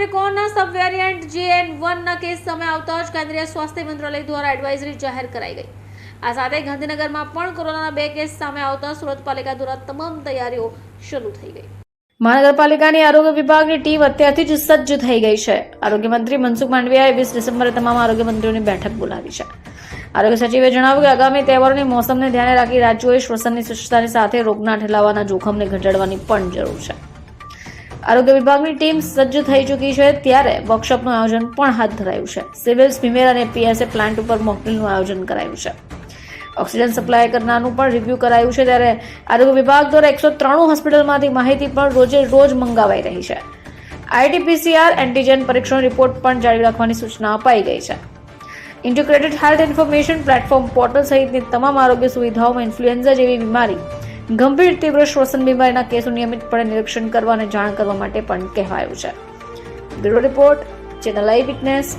ઓમિક્રોનના સબ variant જીએન વનના case સામે આવતા જ કેન્દ્રીય સ્વાસ્થ્ય મંત્રાલય દ્વારા એડવાઇઝરી જાહેર કરાઈ ગઈ. આ સાથે ગાંધીનગરમાં પણ કોરોનાના બે કેસ સામે આવતા સુરત પાલિકા દ્વારા તમામ તૈયારીઓ શરૂ થઈ ગઈ. મહાનગરપાલિકાની આરોગ્ય વિભાગની ટીમ અત્યારથી જ સજ્જ થઈ ગઈ છે. આરોગ્ય મંત્રી મનસુખ માંડવિયાએ વીસ ડિસેમ્બરે તમામ આરોગ્ય મંત્રીઓની બેઠક બોલાવી છે. આરોગ્ય સચિવે જણાવ્યું કે આગામી તહેવારોની મોસમને ધ્યાને રાખી રાજ્યોએ શ્વસનની સ્વચ્છતાની સાથે રોગના ઠેલાવાના જોખમને ઘટાડવાની પણ જરૂર છે. આરોગ્ય વિભાગની ટીમ સજ્જ થઈ ચૂકી છે ત્યારે વર્કશોપનું આયોજન પણ હાથ ધરાયું છે. સિવિલ સ્વિમેર અને પીએસએ પ્લાન્ટ ઉપર મોકડ્રીલનું આયોજન કરાયું છે. ઓક્સિજન સપ્લાય કરનારનું પણ રિવ્યૂ કરાયું છે ત્યારે આરોગ્ય વિભાગ દ્વારા એકસો ત્રાણું હોસ્પિટલમાંથી માહિતી પણ રોજે રોજ મંગાવાઈ રહી છે. આઈટીપીસીઆર એન્ટીજન પરીક્ષણ રિપોર્ટ પણ જાળવી રાખવાની સૂચના અપાઈ ગઈ છે. Integrated health information platform portal સહિતની તમામ આરોગ્ય સુવિધાઓમાં ઇન્ફ્લુએન્ઝા જેવી બીમારી ગંભીર તીવ્ર શ્વસન બીમારીના કેસો નિયમિતપણે નિરીક્ષણ કરવા અને જાણ કરવા માટે પણ કહેવાયું છે. Bureau report, channel eye witness.